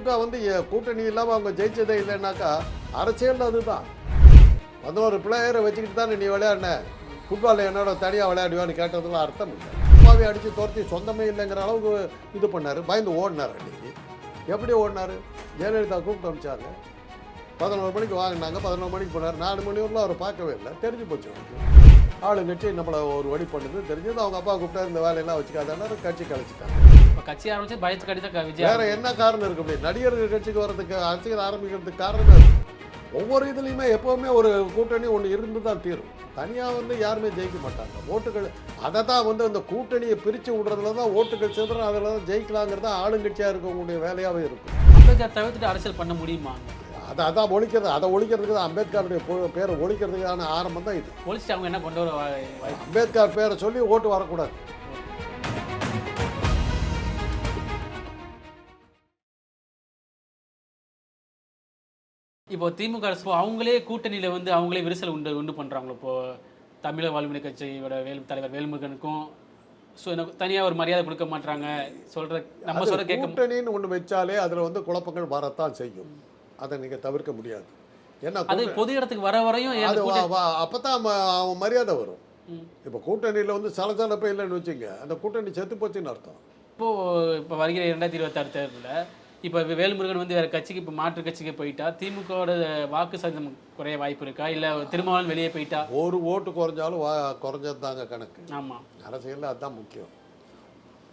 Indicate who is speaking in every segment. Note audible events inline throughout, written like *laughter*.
Speaker 1: திமுக வந்து கூட்டணி இல்லாமல் அவங்க ஜெயிச்சதே இல்லைன்னாக்கா அரசியல் அதுதான். அந்த ஒரு பிளேயரை வச்சுக்கிட்டு தானே நீ விளையாடின? ஃபுட்பாலில் என்னோட தனியாக விளையாடுவான்னு கேட்டதுலாம் அர்த்தம் இல்லை. அப்பாவை அடித்து துரத்தி சொந்தமே இல்லைங்கிற அளவுக்கு இது பண்ணார். பயந்து ஓடினார் அன்றைக்கி எப்படி ஓடினார்? ஜெயலலிதா கூப்பிட்டு அனுப்பிச்சாங்க பதினோரு மணிக்கு வாங்கினாங்க. பதினோரு மணிக்கு போனார். நாலு மணி வரலாம் அவர் பார்க்கவே இல்லை. தெரிஞ்சு போச்சு ஆளுங்கட்சி நம்மளை ஒரு வழி பண்ணுது தெரிஞ்சது. அவங்க அப்பா கூப்பிட்டா இந்த வேலையெல்லாம் வச்சுக்காதாரு கட்சி கழிச்சிட்டாங்க
Speaker 2: இப்போ கட்சி ஆரம்பிச்சு பயத்து கட்டி தான் விஜய்
Speaker 1: வேற என்ன காரணம் இருக்கு அப்படி? நடிகர்கள் கட்சிக்கு வர்றதுக்கு அரசியல் ஆரம்பிக்கிறதுக்கு காரணமே. ஒவ்வொரு இதுலையுமே எப்பவுமே ஒரு கூட்டணி ஒன்று இருந்து தான் தீரும். தனியாக வந்து யாருமே ஜெயிக்க மாட்டாங்க. ஓட்டுகள் அதை தான் வந்து அந்த கூட்டணியை பிரித்து விடுறதுல தான் ஓட்டுகள் சிதறம் அதில் தான் ஜெயிக்கலாங்கிறது தான் ஆளுங்கட்சியாக இருக்கவங்களுடைய வேலையாகவே இருக்கும்
Speaker 2: அம்பேத்கர் தவிர்த்துட்டு அரசியல் பண்ண முடியுமா?
Speaker 1: அதை அதான் ஒழிக்கிறது. அதை ஒழிக்கிறதுக்கு தான் அம்பேத்கருடைய பேரை ஒழிக்கிறதுக்கான ஆரம்பம் தான் இது.
Speaker 2: ஒழிச்சிட்டு அவங்க என்ன கொண்டு வர
Speaker 1: அம்பேத்கர் பேரை சொல்லி ஓட்டு வரக்கூடாது.
Speaker 2: இப்போ திமுக அரசு அவங்களே கூட்டணியில வந்து அவங்களே விரிசல் உண்டு உண்டு பண்றாங்களோ? இப்போ தமிழக வாழ்வினை கட்சியோட வேல் தலைவர் வேல்முருகனுக்கும் ஸோ எனக்கு தனியாக ஒரு மரியாதை கொடுக்க மாட்டாங்க சொல்ற நம்ம கேட்க
Speaker 1: கூட்டணின்னு ஒன்று வச்சாலே அதில் வந்து குழப்பங்கள் வரத்தான் செய்யும். அதை நீங்கள் தவிர்க்க முடியாது. ஏன்னா
Speaker 2: அது பொது இடத்துக்கு வர வரையும்
Speaker 1: அது அப்போ தான் அவன் மரியாதை வரும். இப்போ கூட்டணியில் வந்து சலசலப்பே இல்லைன்னு வச்சுங்க அந்த கூட்டணி செத்து போச்சுன்னு அர்த்தம்.
Speaker 2: இப்போ இப்போ வருகிற இரண்டாயிரத்தி இருபத்தாறு தேர்தலில் இப்போ வேல்முருகன் வந்து வேற கட்சிக்கு இப்போ மாற்று கட்சிக்கு போயிட்டா திமுகவோட வாக்கு சதம் குறைய வாய்ப்பு இருக்கா? இல்லை திருமாவளவன் வெளியே போயிட்டா?
Speaker 1: ஒரு ஓட்டு குறைஞ்சாலும் வா குறைஞ்சது தாங்க கணக்கு.
Speaker 2: ஆமா.
Speaker 1: அரசியலில் அதுதான் முக்கியம்.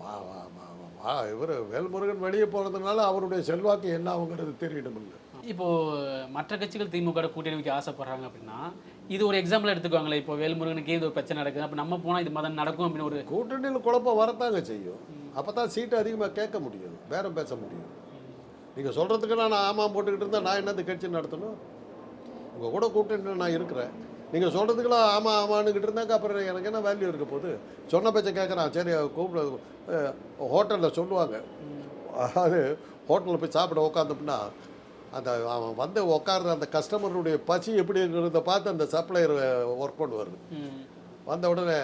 Speaker 1: வா வா வா வா, வா இவர் வேல்முருகன் வெளியே போனதுனால அவருடைய செல்வாக்கு என்ன ஆகுங்கிறது தெரியணும் இல்லை
Speaker 2: இப்போ மற்ற கட்சிகள் திமுக கூட்டணி வைக்க ஆசைப்படுறாங்க அப்படின்னா இது ஒரு எக்ஸாம்பிள் எடுத்துக்கோங்களேன். இப்போ வேல்முருகனுக்கு இது ஒரு பிரச்சனை நடக்குது. அப்போ நம்ம போனால் இது மதம் நடக்கும் அப்படின்னு ஒரு
Speaker 1: கூட்டணியில் குழப்பம் வரத்தாங்க செய்யும். அப்போ தான் சீட்டு அதிகமாக கேட்க முடியும். பேரம் பேச முடியும். நீங்கள் சொல்கிறதுக்கு நான் ஆமாம் போட்டுக்கிட்டு இருந்தால் நான் என்னது கட்சி நடத்தணும்? உங்கள் கூட கூட்டணியில் நான் இருக்கிறேன். நீங்கள் சொல்கிறதுக்கெல்லாம் ஆமாம் ஆமான்னுக்கிட்டு இருந்தாக்க அப்புறம் எனக்கு என்ன வேல்யூ இருக்க போகுது? சொன்ன பேச்சை கேட்குறான் சரி கூப்பிட ஹோட்டலில் சொல்லுவாங்க. அது ஹோட்டலில் போய் சாப்பிட உட்காந்தோம்னா அந்த அவன் வந்து உட்கார்ற அந்த கஸ்டமருடைய பசி எப்படி இருக்கிறத பார்த்து அந்த சப்ளையர் ஒர்க் பண்ணுவார். வந்த உடனே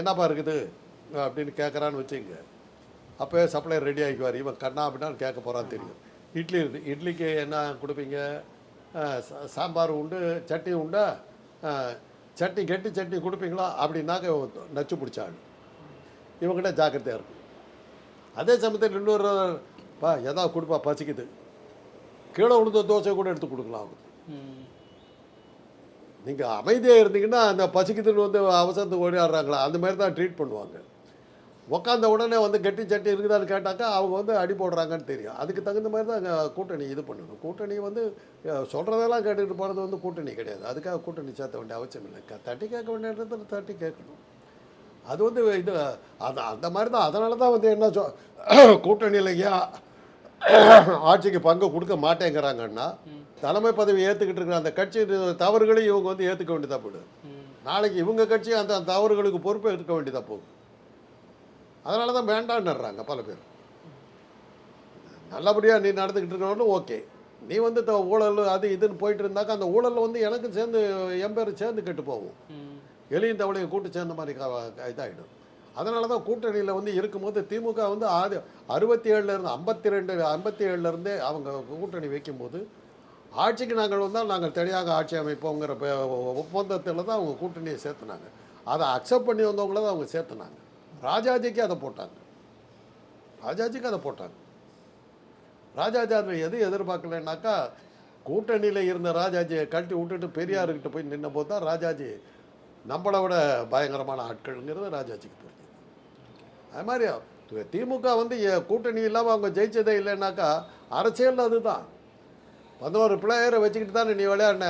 Speaker 1: என்னப்பா இருக்குது? அப்படின்னு கேட்குறான்னு வச்சுங்க அப்போயே சப்ளையர் ரெடி ஆகிக்குவார். இவன் கண்ணா அப்படின்னா கேட்க போகிறான்னு தெரியும். இட்லி இருக்குது இட்லிக்கு என்ன கொடுப்பீங்க? சாம்பார் உண்டு சட்னி உண்டா? சட்னி கெட்டி சட்னி கொடுப்பீங்களா? அப்படின்னாக்க நச்சு பிடிச்சாள் இவங்ககிட்ட ஜாக்கிரதையாக இருக்கும் அதே சமயத்தில் இன்னொரு பா எதாவது கொடுப்பா பசிக்குது. கீழே விழுந்த தோசை கூட எடுத்து கொடுக்கலாம் அவங்களுக்கு
Speaker 2: ம்.
Speaker 1: நீங்கள் அமைதியாக இருந்தீங்கன்னா அந்த பசிக்குதுன்னு வந்து அவசரத்துக்கு ஓடியாடுறாங்களா? அந்த மாதிரி தான் ட்ரீட் பண்ணுவாங்க. உக்காந்த உடனே வந்து கெட்டி சட்டி இருக்குதான்னு கேட்டாக்கா அவங்க வந்து அடி போடுறாங்கன்னு தெரியும். அதுக்கு தகுந்த மாதிரி தான் அங்க கூட்டணி இது பண்ணணும் கூட்டணி வந்து அஹ், சொல்றதெல்லாம் கேட்டுக்கிட்டு போகிறது வந்து கூட்டணி கிடையாது. அதுக்காக கூட்டணி சேர்த்த வேண்டிய அவசியம் இல்லை. தட்டி கேட்க வேண்டிய இடத்துல தட்டி கேட்கணும். அது வந்து இது அது அந்த மாதிரி தான். அதனால தான் வந்து என்ன சொ *clears throat* கூட்டணியில் ஏன் *clears throat* ஆட்சிக்கு பங்கு கொடுக்க மாட்டேங்கிறாங்கன்னா தலைமை பதவி ஏற்றுக்கிட்டு இருக்கிற அந்த கட்சி தவறுகளையும் இவங்க வந்து ஏற்றுக்க வேண்டியதாக போயிடும். நாளைக்கு இவங்க கட்சி அந்த தவறுகளுக்கு பொறுப்பை எடுக்க வேண்டியதாக போகும் அதனால தான் வேண்டான்னுறாங்க பல பேர். நல்லபடியாக நீ நடந்துக்கிட்டு இருக்கணும் ஓகே. நீ வந்து த- ஊழல் அது இதுன்னு போயிட்டு இருந்தாக்கா அந்த ஊழலில் வந்து எனக்கு சேர்ந்து என் பேர் சேர்ந்து கெட்டு போகும்.
Speaker 2: ம்.
Speaker 1: எலியும் தவளையும் கூட்டு சேர்ந்த மாதிரி இதாகிடும் அதனால தான் கூட்டணியில் வந்து இருக்கும்போது திமுக வந்து ஆறு அறுபத்தி ஏழுலேருந்து ஐம்பத்தி ரெண்டு ஐம்பத்தி ஏழுலேருந்தே அவங்க கூட்டணி வைக்கும்போது ஆட்சிக்கு நாங்கள் வந்தால் நாங்கள் தனியாக ஆட்சி அமைப்போங்கிற ஒப்பந்தத்தில் தான் அவங்க கூட்டணியை சேர்த்துனாங்க. அதை அக்செப்ட் பண்ணி வந்தவங்கள தான் அவங்க சேர்த்துனாங்க. ராஜாஜிக்கு அதை போட்டாங்க. ராஜாஜிக்கு அதை போட்டாங்க. ராஜாஜி அதில் எது எதிர்பார்க்கலைன்னாக்கா கூட்டணியில் இருந்த ராஜாஜியை கழட்டி விட்டுட்டு பெரியாருக்கிட்ட போய் நின்ன போது தான் ராஜாஜி நம்மளை விட பயங்கரமான ஆட்கள்ங்கிறது ராஜாஜிக்கு புரிஞ்சுது. அது மாதிரி திமுக வந்து கூட்டணி இல்லாமல் அவங்க ஜெயிச்சதே இல்லைன்னாக்கா அரசியல் அதுதான். பதினோரு பிளேயரை வச்சுக்கிட்டு தானே நீ விளையாடின?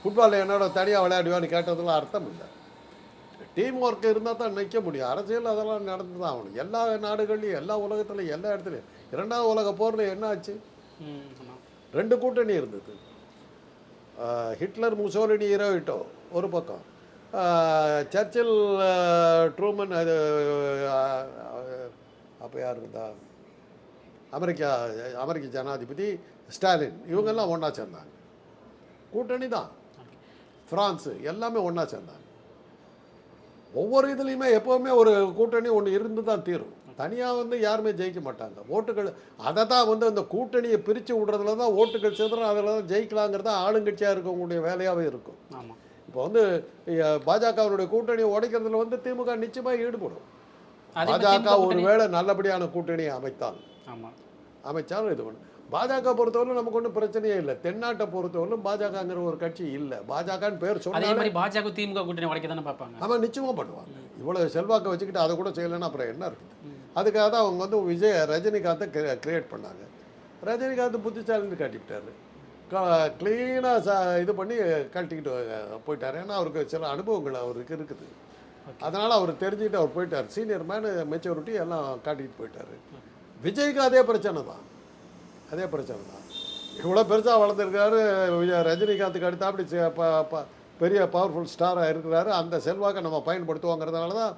Speaker 1: ஃபுட்பாலில் என்னோட தனியாக விளையாடுவான்னு கேட்டதெல்லாம் அர்த்தம் இல்லை. டீம் ஒர்க் இருந்தால் தான் நிற்க முடியும். அரசியல் அதெல்லாம் நடந்து தான் ஆகணும். எல்லா நாடுகள்லையும் எல்லா உலகத்துலையும் எல்லா இடத்துலையும். இரண்டாவது உலக போரில் என்ன ஆச்சு. ரெண்டு கூட்டணி இருந்தது. ஹிட்லர் முசோலினி ஹீரோயிட்டோ ஒரு பக்கம். சர்ச்சில் ட்ரூமன் அது அப்போ யார் இருந்தா? அமெரிக்கா அமெரிக்க ஜனாதிபதி ஸ்டாலின். இவங்கெல்லாம் ஒன்றா சேர்ந்தாங்க. கூட்டணி தான். ஃப்ரான்ஸு எல்லாமே ஒன்றா சேர்ந்தாங்க. ஒவ்வொரு இதுலேயுமே எப்போவுமே ஒரு கூட்டணி ஒன்று இருந்து தான் தீரும். தனியாக வந்து யாருமே ஜெயிக்க மாட்டாங்க. ஓட்டுகள் அதை தான் வந்து அந்த கூட்டணியை பிரித்து விடுறதுல தான் ஓட்டுகள் சிதறும் அதில் தான் ஜெயிக்கலாங்கிறது ஆளுங்கட்சியாக இருக்கவங்களுடைய வேலையாகவே இருக்கும்.
Speaker 2: ஆமா.
Speaker 1: இப்போ வந்து பாஜகவினுடைய கூட்டணியை உடைக்கிறதுல வந்து திமுக நிச்சயமாக ஈடுபடும். பாஜக ஒருவேளை நல்லபடியான கூட்டணியை அமைத்தால்.
Speaker 2: ஆமா.
Speaker 1: அமைச்சாலும் இது பண்ணும் பாஜக பொறுத்தவரை நமக்கு ஒன்றும் பிரச்சனையே இல்லை. தென்னாட்டை பொறுத்தவரையிலும் பாஜகங்கிற ஒரு கட்சி இல்லை. பாஜகன்னு பேர்
Speaker 2: அதே மாதிரி பாஜக திமுக கூட்டணி உடைக்க தானே பார்ப்பாங்க.
Speaker 1: ஆமாம் நிச்சயமாக பண்ணுவாங்க. இவ்வளோ செல்வாக்கை வச்சுக்கிட்டு அதை கூட செய்யலைன்னா அப்புறம் என்ன இருக்குது? அதுக்காக தான் அவங்க வந்து விஜய் ரஜினிகாந்தை கிரியேட் பண்ணாங்க. ரஜினிகாந்த் புத்திசாலின்னு காட்டிவிட்டாரு. க்ளீனாக ச இது பண்ணி கழட்டிக்கிட்டு போயிட்டார். ஏன்னா அவருக்கு சில அனுபவங்கள் அவருக்கு இருக்குது. அதனால் அவர் தெரிஞ்சுக்கிட்டு அவர் போயிட்டார். சீனியர் மேனு மெச்சூரிட்டி எல்லாம் காட்டிக்கிட்டு போயிட்டார். விஜய்க்கு அதே பிரச்சனை தான். அதே பிரச்சனை தான். இவ்வளோ பெருசாக வளர்ந்துருக்காரு ரஜினிகாந்துக்கு அடுத்து அப்படி பெரிய பவர்ஃபுல் ஸ்டாராக இருக்கிறாரு. அந்த செல்வாக்கை நம்ம பயன்படுத்துவோங்கிறதுனால தான்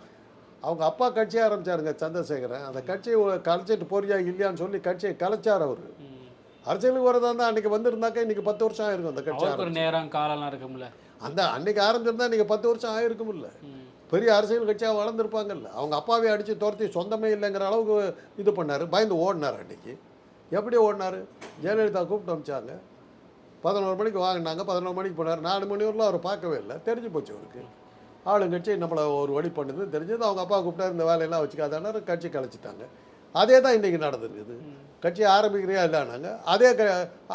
Speaker 1: அவங்க அப்பா கட்சியை ஆரம்பிச்சாருங்க சந்திரசேகரன். அந்த கட்சியை கலைச்சிட்டு போறியா இல்லையான்னு சொல்லி கட்சியை கலைச்சார் அவர். அரசியலுக்கு வரதா இருந்தால் அன்றைக்கி வந்திருந்தாக்கா இன்றைக்கி பத்து வருஷம் ஆயிருக்கும் அந்த கட்சி
Speaker 2: ஒரு நேரம் காலம்லாம் இருக்கும்ல.
Speaker 1: அந்த அன்னைக்கு ஆரம்பிச்சிருந்தா இன்றைக்கி பத்து வருஷம் ஆயிருக்கும்ல. பெரிய அரசியல் கட்சியாக வளர்ந்துருப்பாங்கல்ல. அவங்க அப்பாவே அடித்து துரத்தி சொந்தமே இல்லைங்கிற அளவுக்கு இது பண்ணார். பயந்து ஓடினார் அன்னைக்கு. எப்படி ஓடினார்? ஜெயலலிதா கூப்பிட்டு அமிச்சாங்க. பதினோரு மணிக்கு வாங்கினாங்க. பதினோரு மணிக்கு போனார். நாலு மணி வரலாம் அவர் பார்க்கவே இல்லை. தெரிஞ்சு போச்சு அவருக்கு. ஆளுங்கட்சி நம்மளை ஒரு வழி பண்ணுது தெரிஞ்சது. அவங்க அப்பா கூப்பிட்டாரு இந்த வேலையெல்லாம் வச்சுக்காதான கட்சி கலைச்சிட்டாங்க. அதே தான் இன்றைக்கி நடந்திருக்குது கட்சி ஆரம்பிக்கிறியா இல்லைனாங்க அதே க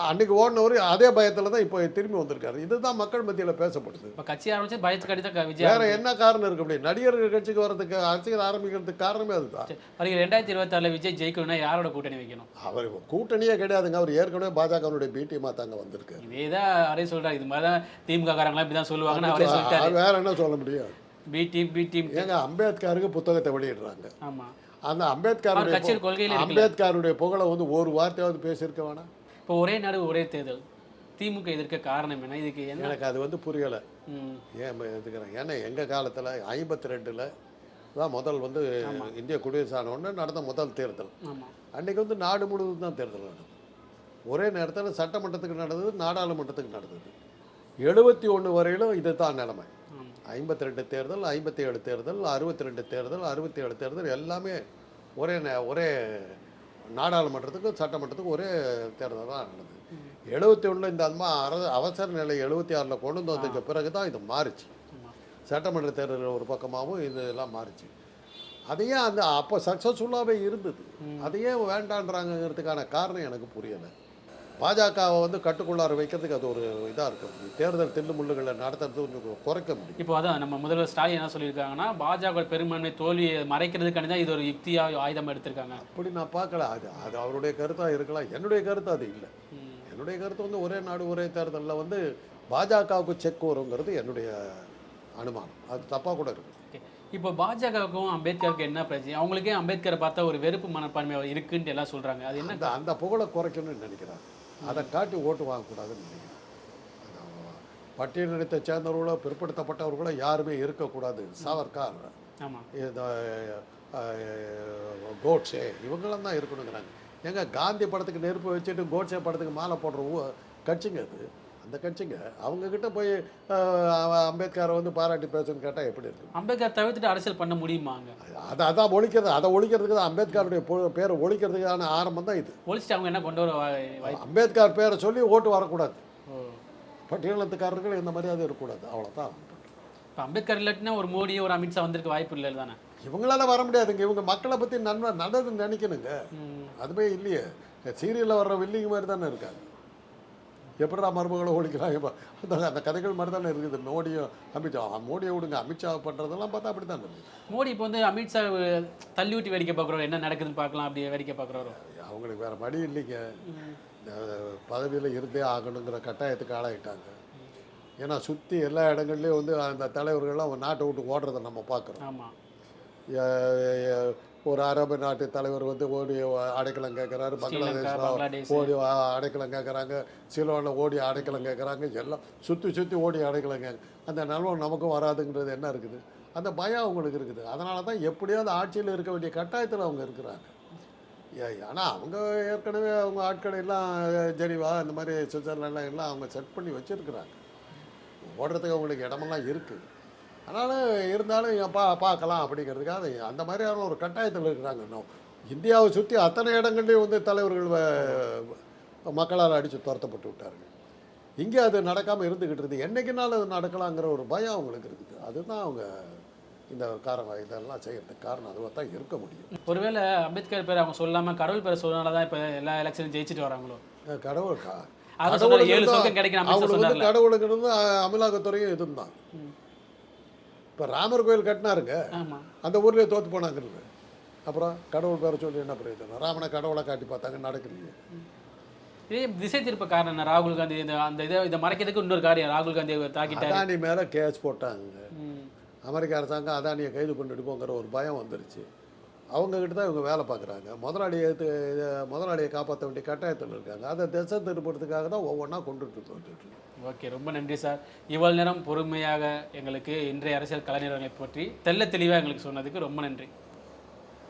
Speaker 1: அன்னைக்கு ஓடினவர் அதே பயத்தில் தான் இப்போ திரும்பி வந்திருக்காரு. இதுதான் மக்கள் மத்தியில் பேசப்படுது.
Speaker 2: இப்ப கட்சி ஆரம்பிச்சு பயத்துக்கு அடி தான் விஜய்
Speaker 1: வேற என்ன காரணம் இருக்கு அப்படி? நடிகர்கள் கட்சிக்கு வர்றதுக்கு அரசியல் ஆரம்பிக்கிறதுக்கு காரணமே அதுதான்.
Speaker 2: வருகிற ரெண்டாயிரத்தி இருபத்தாறுல விஜய் ஜெயிக்கணும்னா யாரோட கூட்டணி வைக்கணும்?
Speaker 1: அவர் கூட்டணியே கிடையாதுங்க. அவர் ஏற்கனவே பாஜகவுடைய பிடிஎம்மா தாங்க வந்திருக்காரு.
Speaker 2: இதே தான் அவரே சொல்றாரு. இது மாதிரி தான் திமுக காரங்களாம் இப்படி தான் சொல்லுவாங்கன்னு அவரே சொல்லிட்டாரு.
Speaker 1: அவர் வேற என்ன சொல்ல முடியும்?
Speaker 2: பி டீம் பி டீம்
Speaker 1: ஏங்க அம்பேத்கருக்கு புத்தகத்தை வெளியிடுறாங்க.
Speaker 2: ஆமா.
Speaker 1: அந்த அம்பேத்கருடைய அம்பேத்கருடைய புகழை வந்து ஒரு வார்த்தையாவது பேசியிருக்க வேணாம்?
Speaker 2: இப்போ ஒரே நாடு ஒரே தேர்தல். திமுக எதிர்க்க காரணம் என்ன? இதுக்கு
Speaker 1: எனக்கு அது வந்து புரியலை. ஏன் எதுக்குறேன்? ஏன்னா எங்கள் காலத்தில் ஐம்பத்தி ரெண்டில் தான் முதல் வந்து இந்திய குடியரசான உடனே நடந்த முதல் தேர்தல்.
Speaker 2: ஆமா.
Speaker 1: அன்னைக்கு வந்து நாடு முழுவதும் தான் தேர்தல் நடந்தது. ஒரே நேரத்தில் சட்டமன்றத்துக்கு நடந்தது நாடாளுமன்றத்துக்கு நடந்தது. எழுபத்தி ஒன்று வரையிலும் இது தான் நிலைமை. ஐம்பத்தி ரெண்டு தேர்தல் ஐம்பத்தி ஏழு தேர்தல் அறுபத்தி ரெண்டு தேர்தல் அறுபத்தி ஏழு தேர்தல் எல்லாமே ஒரே நே ஒரே நாடாளுமன்றத்துக்கும் சட்டமன்றத்துக்கும் ஒரே தேர்தல் தான் நடந்தது. எழுபத்தி ஒன்றில் இந்த அம்மா அர அவசர நிலை எழுபத்தி ஆறில் கொண்டு வந்ததுக்கு பிறகு தான் இது மாறுச்சு. சட்டமன்ற தேர்தல் ஒரு பக்கமாகவும் இதெல்லாம் மாறுச்சு. அதையே அந்த அப்போ சக்ஸஸ்ஃபுல்லாகவே இருந்தது. அதையே வேண்டான்றாங்கங்கிறதுக்கான காரணம் எனக்கு புரியலை. பாஜகவை வந்து கட்டுக்குள்ளார வைக்கிறதுக்கு அது ஒரு இதாக இருக்கும் தேர்தல் தில்லு முள்ளுகளை நடத்துறது கொஞ்சம் குறைக்க முடியும்.
Speaker 2: இப்போ அதான் நம்ம முதல்வர் ஸ்டாலின் என்ன சொல்லியிருக்காங்கன்னா பாஜக பெரும்பான்மை தோல்வியை மறைக்கிறதுக்காண்டி தான் இது ஒரு யுக்தியா ஆயுதமா எடுத்திருக்காங்க.
Speaker 1: அப்படி நான் பார்க்கல. அது அது அவருடைய கருத்தாக இருக்கலாம். என்னுடைய கருத்து அது இல்லை. என்னுடைய கருத்து வந்து ஒரே நாடு ஒரே தேர்தலில் வந்து பாஜகவுக்கு செக் வருங்கிறது என்னுடைய அனுமானம். அது தப்பாக கூட இருக்கு.
Speaker 2: இப்போ பாஜகவுக்கும் அம்பேத்கருக்கு என்ன பிரச்சனை? அவங்களுக்கே அம்பேத்கரை பார்த்தா ஒரு வெறுப்பு மனப்பான்மை இருக்குன்ட்டு எல்லாம் சொல்றாங்க. அது என்ன
Speaker 1: அந்த அந்த புகழை குறைக்கணும்னு நினைக்கிறாங்க. அதை காட்டி ஓட்டு வாங்கக்கூடாதுன்னு நினைக்கிறேன். பட்டியலினத்தை சேர்ந்தவர்களோ பிற்படுத்தப்பட்டவர்களோ யாருமே இருக்கக்கூடாது. சாவர்கார் இந்த கோட்ஸே இவங்களாம் தான் இருக்கணுங்கிறாங்க. ஏங்க காந்தி படத்துக்கு நெருப்பு வச்சுட்டு கோட்ஸே படத்துக்கு மாலை போடுற கட்சிங்க அது. அந்த கட்சிங்க. அவங்க கிட்ட போய் அம்பேத்கரை வந்து பாராட்டி பேசணும்னு கேட்டால் எப்படி இருக்கு?
Speaker 2: அம்பேத்கர் தவிர்த்துட்டு அரசியல் பண்ண முடியுமாங்க?
Speaker 1: அதை அதான் ஒழிக்கிறது அதை ஒழிக்கிறதுக்கு தான் அம்பேத்கருடைய பேரை ஒழிக்கிறதுக்கான ஆரம்பம் தான் இது.
Speaker 2: ஒழிச்சிட்டு அவங்க என்ன கொண்டு வர
Speaker 1: அம்பேத்கர் பேரை சொல்லி ஓட்டு வரக்கூடாது. பட்டியலத்துக்காரர்கள் இந்த மரியாதை இருக்கக்கூடாது. அவ்வளோதான்
Speaker 2: இப்போ அம்பேத்கர் இல்லாட்டினா ஒரு மோடி ஒரு அமித்ஷா வந்திருக்க வாய்ப்பு இல்லை தானே?
Speaker 1: இவங்களால வர முடியாதுங்க. இவங்க மக்களை பற்றி நன்மை நல்லது நினைக்கணுங்க. அதுவே இல்லையே. சீரியலில் வர்ற வில்லிங்க மாதிரி தானே இருக்காங்க. எப்படிடா மருமகளை இப்போ அந்த அந்த கதைகள் மாதிரி தானே இருக்குது. மோடியும் அமித்ஷா மோடியை விடுங்க. அமித்ஷா பண்ணுறதெல்லாம் பார்த்தா அப்படி தான்
Speaker 2: மோடி இப்போ வந்து அமித்ஷா தள்ளி விட்டு வேடிக்கை பார்க்குறோம் என்ன நடக்குதுன்னு பார்க்கலாம் அப்படியே வேடிக்கை பார்க்குறோம்
Speaker 1: அவங்களுக்கு வேறு வழி இல்லைங்க. பதவியில் இருந்தே ஆகணுங்கிற கட்டாயத்துக்கு ஆளாயிட்டாங்க. ஏன்னா சுற்றி எல்லா இடங்கள்லையும் வந்து அந்த தலைவர்கள்லாம் நாட்டை விட்டு ஓடுறதை நம்ம பார்க்குறோம்.
Speaker 2: ஆமா.
Speaker 1: எ- ஒரு அரபு நாட்டு தலைவர் வந்து ஓடி அடைக்கலம் கேட்குறாரு பங்களாதேஷ். ஓடி அடைக்கலம் கேட்குறாங்க சிலோனில் ஓடி அடைக்கலம் கேட்குறாங்க எல்லாம் சுற்றி சுற்றி ஓடி அடைக்கலம் கேட்க அந்த நிலவரம் நமக்கும் வராதுங்கிறது என்ன இருக்குது? அந்த பயம் அவங்களுக்கு இருக்குது. அதனால தான் எப்படியாவது ஆட்சியில் இருக்க வேண்டிய கட்டாயத்தில் அவங்க இருக்கிறாங்க. ஆனால் அவங்க ஏற்கனவே அவங்க ஆட்களை எல்லாம் ஜெனிவா இந்த மாதிரி சுவிட்சர்லாண்ட்லாம் எல்லாம் அவங்க செட் பண்ணி வச்சுருக்குறாங்க. ஓடுறதுக்கு அவங்களுக்கு இடமெல்லாம் இருக்குது அதனால் இருந்தாலும் பா பார்க்கலாம் அப்படிங்கிறதுக்காக அந்த மாதிரியான ஒரு கட்டாயத்தில் இருக்கிறாங்க இன்னும். இந்தியாவை சுற்றி அத்தனை இடங்கள்லையும் வந்து தலைவர்கள் மக்களால் அடித்து துரத்தப்பட்டு விட்டார்கள். இங்கே அது நடக்காமல் இருந்துக்கிட்டு இருக்குது. என்னைக்குனாலும் அது நடக்கலாங்கிற ஒரு பயம் அவங்களுக்கு இருக்குது. அதுதான் அவங்க இந்த காரணம் இதெல்லாம் செய்யறதுக்கு காரணம். அதுவாக தான் இருக்க முடியும்.
Speaker 2: ஒருவேளை அம்பேத்கர் பேர் அவங்க சொல்லாம கடவுள் பேரை சொன்னனால தான் இப்போ எல்லா எலெக்ஷனும் ஜெயிச்சுட்டு வராங்களோ?
Speaker 1: கடவுள் கடவுளுங்கிறது
Speaker 2: சொர்க்கம் கிடைக்கும்
Speaker 1: இப்போ ராமர் கோயில் கட்டினாருங்க. அந்த ஊர்லேயே தோற்று போனாங்கிறது அப்புறம் கடவுள் பேரை சொல்லி என்ன பிரயோஜனம் ராமனை கடவுளை காட்டி பார்த்தாங்க நடக்கலையே.
Speaker 2: இதே திசை திருப்ப காரணம் என்ன? ராகுல் காந்தி இந்த அந்த இதை இதை மறைக்கிறதுக்கு இன்னொரு காரியம். ராகுல் காந்தி தாக்கிட்டாரு.
Speaker 1: அதானி மேலே கேஸ் போட்டாங்க. அமெரிக்க அரசாங்கம் அதானியை கைது பண்ணிட்டு போங்கிற ஒரு பயம் வந்துருச்சு. அவங்கக்கிட்ட தான் இவங்க வேலை பார்க்குறாங்க. முதலாளியை முதலாளியை காப்பாற்ற வேண்டிய கட்டாயத்தில் இருக்காங்க. அதை திசை திருப்பறதுக்காக தான் ஒவ்வொன்றா கொண்டுட்டு வந்துட்டு
Speaker 2: ஓகே ரொம்ப நன்றி சார். இவ்வளவு நேரம் பொறுமையாக எங்களுக்கு இன்றைய அரசியல் கலைஞர்களை பற்றி தெள்ள தெளிவாக எங்களுக்கு சொன்னதுக்கு ரொம்ப நன்றி.